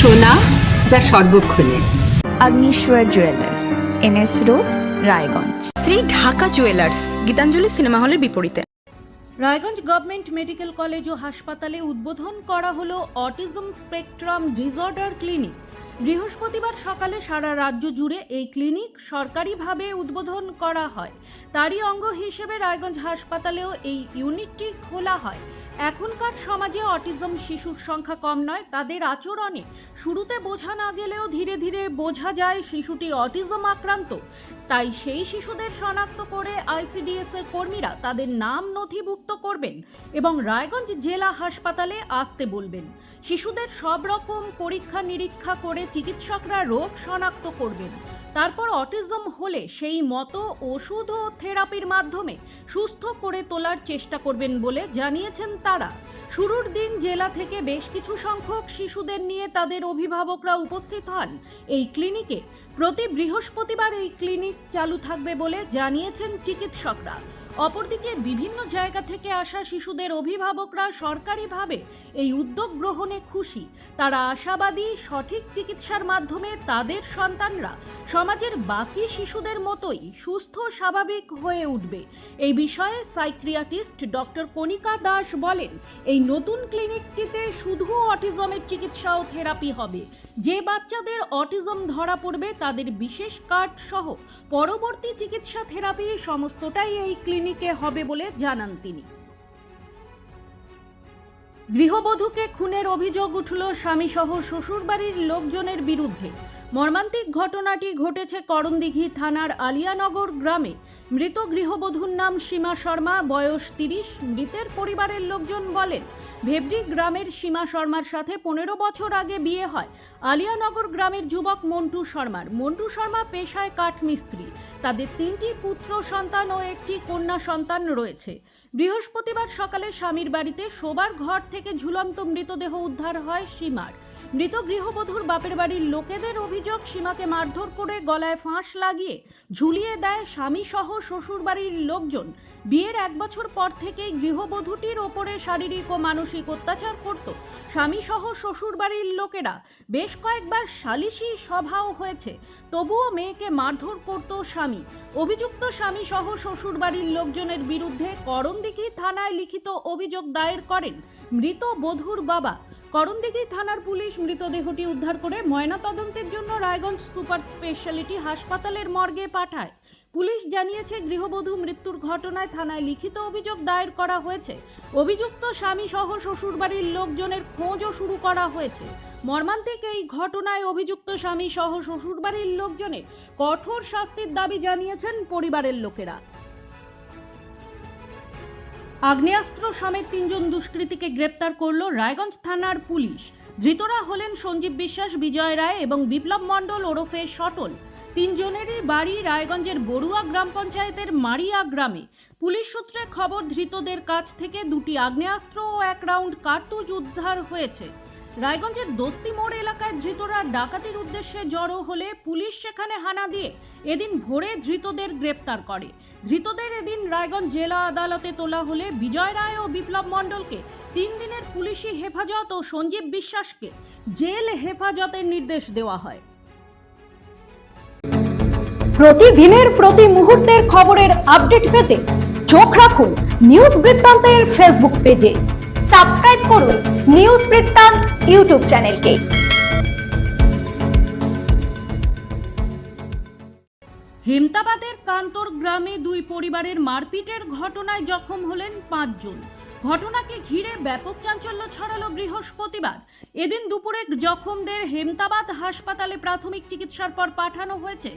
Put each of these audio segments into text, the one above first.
সোনা যা সর্বক্ষণে। Agnishwar jewellers NS road Raiganj. Shri Dhaka jewellers Gitanjali cinema হলের বিপরীতে। রায়গঞ্জ গভর্নমেন্ট মেডিকেল কলেজ ও হাসপাতালে উদ্বোধন করা হলো অটিজম স্পেকট্রাম ডিসঅর্ডার ক্লিনিক। বৃহস্পতিবার সকালে সারা রাজ্য জুড়ে এই ক্লিনিক সরকারিভাবে উদ্বোধন করা হয়। তারই অঙ্গ হিসেবে রায়গঞ্জ হাসপাতালেও এই ইউনিটটি খোলা হয়। এখনকার সমাজে অটিজম শিশুর সংখ্যা কম নয়, তাদের আচরণে শুরুতে বোঝা না গেলেও ধীরে ধীরে বোঝা যায় শিশুটি অটিজম আক্রান্ত। তাই সেই শিশুদের শনাক্ত করে আইসিডিএস এর কর্মীরা তাদের নাম নথিভুক্ত করবেন এবং রায়গঞ্জ জেলা হাসপাতালে আসতে বলবেন। শিশুদের সব রকম পরীক্ষা নিরীক্ষা করে চিকিৎসকরা রোগ শনাক্ত করবেন। তারপর অটিজম হলে সেই মতো ওষুধ ও থেরাপির মাধ্যমে সুস্থ করে তোলার চেষ্টা করবেন বলে জানিয়েছেন তারা। শুরুর দিন জেলা থেকে বেশ কিছু সংখ্যক শিশুদের নিয়ে তাদের অভিভাবকরা উপস্থিত হন। এই ক্লিনিকে প্রতি বৃহস্পতিবার এই ক্লিনিক চালু থাকবে বলে জানিয়েছেন চিকিৎসকরা। অপরদিকে বিভিন্ন জায়গা থেকে আসা শিশুদের অভিভাবকরা সরকারিভাবে এই উদ্যোগ গ্রহণে খুশি। তারা আশাবাদী, সঠিক চিকিৎসার মাধ্যমে তাদের সন্তানরা সমাজের বাকি শিশুদের মতোই সুস্থ, স্বাভাবিক হয়ে উঠবে। এই বিষয়ে সাইক্রিয়াটিস্ট ডক্টর কণিকা দাস বলেন, এই নতুন ক্লিনিকটিতে শুধু অটিজমের চিকিৎসা ও থেরাপি হবে। যে বাচ্চাদের অটিজম ধরা পড়বে, তাদের বিশেষ কার্ড সহ পরবর্তী চিকিৎসা থেরাপি সমস্তটাই এই ক্লিনিকে হবে বলে জানান তিনি। গৃহবধূকে খুনের অভিযোগ উঠল স্বামীসহ শ্বশুরবাড়ির লোকজনের বিরুদ্ধে। মর্মান্তিক ঘটনাটি ঘটেছে করণদিঘি থানার আলিয়ানগর গ্রামে। মৃত গৃহবধূর নাম সীমা শর্মা, বয়স তিরিশ। মৃতের পরিবারের লোকজন বলেন ভেবরি গ্রামের সীমা শর্মার সাথে পনেরো বছর আগে বিয়ে হয়। আলিয়ানগর গ্রামের যুবক মন্টু শর্মার। মন্টু শর্মা পেশায় কাঠমিস্ত্রি। তাদের তিনটি পুত্র সন্তান ও একটি কন্যা সন্তান রয়েছে। বৃহস্পতিবার সকালে স্বামীর বাড়িতে শোবার ঘর থেকে ঝুলন্ত মৃতদেহ উদ্ধার হয় সীমার। মৃত গৃহবধূর বাপের বাড়ির লোকেদের অভিযোগ, সীমাকে মারধর করে গলায় ফাঁস লাগিয়ে ঝুলিয়ে দেয় স্বামী সহ শ্বশুর বাড়ির লোকজন। বিয়ের এক বছর পর থেকেই গৃহবধূটির ওপরে শারীরিক ও মানসিক অত্যাচার করত স্বামী সহ শ্বশুর বাড়ির লোকেরা। বেশ কয়েকবার সালিশি সভাও হয়েছে, তবুও মেয়েকে মারধর করত স্বামী। অভিযুক্ত স্বামী সহ শ্বশুর বাড়ির লোকজনের বিরুদ্ধে করণদিঘি থানায় লিখিত অভিযোগ দায়ের করেন মৃত বধূর বাবা। করণদিঘি থানার পুলিশ মৃতদেহটি উদ্ধার করে ময়নাতদন্তের জন্য রায়গঞ্জ সুপার স্পেশালিটি হাসপাতালের মর্গে পাঠায়। পুলিশ জানিয়েছে, গৃহবধূ মৃত্যুর ঘটনায় থানায় লিখিত অভিযোগ দায়ের করা হয়েছে। অভিযুক্ত স্বামী সহ শ্বশুরবাড়ির লোকজনের খোঁজও শুরু করা হয়েছে। মর্মান্তিক এই ঘটনায় অভিযুক্ত স্বামী সহ শ্বশুরবাড়ির লোকজনের কঠোর শাস্তির দাবি জানিয়েছেন পরিবারের লোকেরা। আগ্নেয়াস্ত্র সমেত তিনজন দুষ্কৃতীকে গ্রেপ্তার করল রায়গঞ্জ থানার পুলিশ। ধৃতরা হলেন সঞ্জীব বিশ্বাস, বিজয় রায় এবং বিপ্লব মণ্ডল ওরফে সটল। তিনজনেরই বাড়ি রায়গঞ্জের বড়ুয়া গ্রাম পঞ্চায়েতের মারিয়া গ্রামে। পুলিশ সূত্রে খবর, ধৃতদের কাছ থেকে দুটি আগ্নেয়াস্ত্র ও এক রাউন্ড কার্তুজ উদ্ধার হয়েছে। রায়গঞ্জের দস্তি মোড় এলাকায় ধৃতরা ডাকাতির উদ্দেশ্যে জড়ো হলে পুলিশ সেখানে হানা দিয়ে এদিন ভোরে ধৃতদের গ্রেপ্তার করে। ধৃতদের এদিন রায়গঞ্জ জেলা আদালতে তোলা হলে বিজয় রায় ও বিপ্লব মণ্ডলকে তিন দিনের পুলিশি হেফাজত ও সঞ্জীব বিশ্বাসকে জেল হেফাজতের নির্দেশ দেওয়া হয়। প্রতিদিনের প্রতি মুহূর্তের খবরের আপডেট পেতে চোখ রাখুন নিউজ বৃত্তান্তের ফেসবুক পেজে। সাবস্ক্রাইব করুন নিউজ বৃত্তান্ত ইউটিউব চ্যানেলকে। হেমতাবাদের কান্তর গ্রামে দুই পরিবারের মারপিটের ঘটনায় জখম হলেন পাঁচজন। ঘটনাকে ঘিরে ব্যাপক চাঞ্চল্য ছড়ালো বৃহস্পতিবার। এদিন দুপুরে জখমদের হেমতাবাদ হাসপাতালে প্রাথমিক চিকিৎসার পর পাঠানো হয়েছে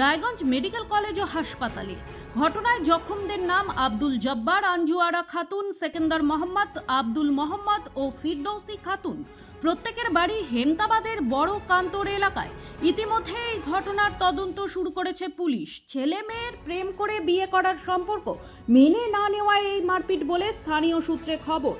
রায়গঞ্জ মেডিকেল কলেজ ও হাসপাতালে। ঘটনায় জখমদের নাম আব্দুল জব্বার, আঞ্জুয়ারা খাতুন, সেকেন্দার মোহাম্মদ, আব্দুল মোহাম্মদ ও ফিরদৌসি খাতুন। প্রত্যেকের বাড়ি হেমতাবাদের বড় কান্তর এলাকায়। ইতিমধ্যে এই ঘটনার তদন্ত শুরু করেছে পুলিশ। ছেলে মেয়ের প্রেম করে বিয়ে করার সম্পর্ক মেনে না নেওয়ায় এই মারপিট বলে স্থানীয় সূত্রে খবর।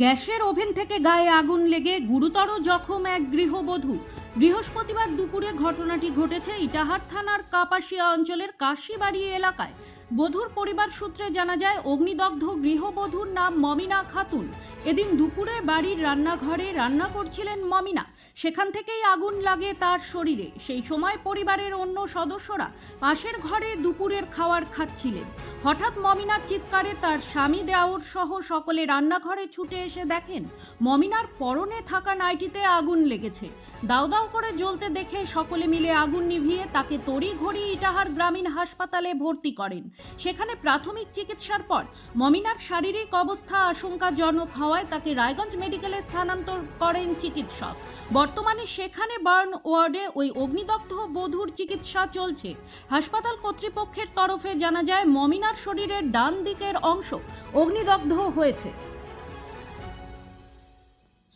গ্যাসের ওভেন থেকে গায়ে আগুন লেগে গুরুতর জখম এক গৃহবধূ। বৃহস্পতিবার দুপুরে ঘটনাটি ঘটেছে ইটাহার থানার কাপাসিয়া অঞ্চলের কাশিবাড়ি এলাকায়। বধূর পরিবার সূত্রে জানা যায়, অগ্নিদগ্ধ গৃহবধূর নাম মমিনা খাতুন। এদিন দুপুরে বাড়ির রান্নাঘরে রান্না করছিলেন মমিনা। সেখান থেকেই আগুন লাগে তার শরীরে। সেই সময় পরিবারের অন্য সদস্যরা পাশের ঘরে দুপুরের খাওয়ার খাচ্ছিলেন। হঠাৎ মমিনার চিৎকারে তার স্বামী দেওর সহ সকলে রান্নাঘরে ছুটে এসে দেখেন, মমিনার পরনে থাকা নাইটিতে আগুন লেগেছে। দাউ দাউ করে জ্বলতে দেখে সকলে মিলে আগুন নিভিয়ে তাকে তড়িঘড়ি ইটাহার গ্রামীণ হাসপাতালে ভর্তি করেন। সেখানে প্রাথমিক চিকিৎসার পর মমিনার শারীরিক অবস্থা আশঙ্কাজনক হওয়ায় তাকে রায়গঞ্জ মেডিকেলে স্থানান্তর করেন চিকিৎসক। বর্তমানে সেখানে বার্ন ওয়ার্ডে ওই অগ্নিদগ্ধ বধূর চিকিৎসা চলছে। হাসপাতাল কর্তৃপক্ষের তরফে জানা যায়, মমিনার শরীরের ডান দিকের অংশ অগ্নিদগ্ধ হয়েছে।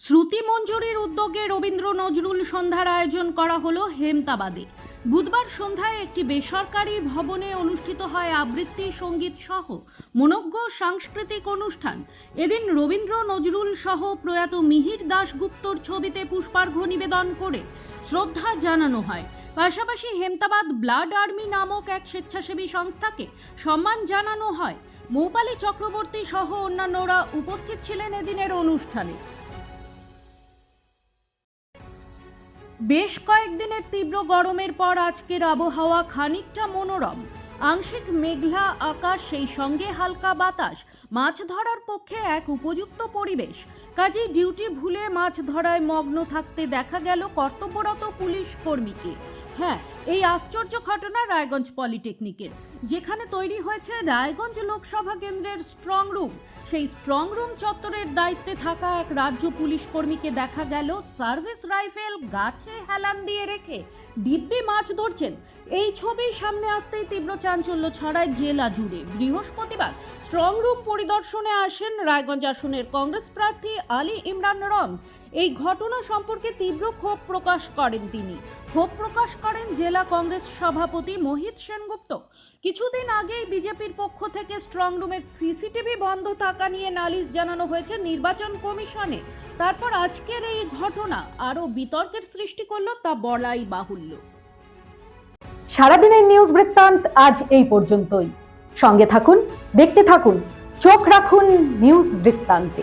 শ্রুতি মঞ্জুরির উদ্যোগে রবীন্দ্র নজরুল সন্ধ্যার আয়োজন করা হলো হেমতাবাদে। বুধবার সন্ধ্যায় একটি বেসরকারি ভবনে অনুষ্ঠিত হয় আবৃত্তি সংগীত সহ মনজ্ঞ সাংস্কৃতিক অনুষ্ঠান। এদিন রবীন্দ্র নজরুল সহ প্রয়াত মিহির দাশগুপ্তর ছবিতে পুষ্পার্ঘ্য নিবেদন করে শ্রদ্ধা জানানো হয়। পাশাপাশি হেমতাবাদ ব্লাড আর্মি নামক এক স্বেচ্ছাসেবী সংস্থাকে সম্মান জানানো হয়। মৌপালি চক্রবর্তী সহ অন্যান্যরা উপস্থিত ছিলেন এদিনের অনুষ্ঠানে। বেশ কয়েকদিনের তীব্র গরমের পর আজকের আবহাওয়া খানিকটা মনোরম। আংশিক মেঘলা আকাশ, সেই সঙ্গে হালকা বাতাস, মাছ ধরার পক্ষে এক উপযুক্ত পরিবেশ। কাজেই ডিউটি ভুলে মাছ ধরায় মগ্ন থাকতে দেখা গেল কর্তব্যরত পুলিশ কর্মীকে। হ্যাঁ এই আশ্চর্য ঘটনা রায়গঞ্জ পলিটেকনিকের। যেখানে তৈরি হয়েছে রায়গঞ্জ লোকসভা কেন্দ্রের স্ট্রং রুম সেই স্ট্রং রুম চত্বরের দায়িত্বে থাকা এক রাজ্য পুলিশ কর্মীকে দেখা গেল সার্ভিস রাইফেল গাছে হেলান দিয়ে রেখে। দিব্যি মাছ ধরছেন। এই ছবি সামনে আসতেই তীব্র চাঞ্চল্য ছড়ায় জেলা জুড়ে। বৃহস্পতিবার স্ট্রং রুম পরিদর্শনে আসেন রায়গঞ্জ আসনের কংগ্রেস প্রার্থী আলী ইমরান রমস এই ঘটনা সম্পর্কে তীব্র ক্ষোভ প্রকাশ করেন তিনি। ক্ষোভ প্রকাশ করেন জেলা কংগ্রেস সভাপতি মোহিত সেনগুপ্ত। কিছুদিন আগেই বিজেপির পক্ষ থেকে স্ট্রং রুমের সিসিটিভি বন্ধ থাকা নিয়ে নালিশ জানানো হয়েছে নির্বাচন কমিশনে। তারপর আজকের এই ঘটনা আরও বিতর্কের সৃষ্টি করল তা বলাই বাহুল্য। সারাদিনের নিউজ বৃত্তান্ত আজ এই পর্যন্তই। সঙ্গে থাকুন, দেখতে থাকুন, চোখ রাখুন নিউজ বৃত্তান্তে।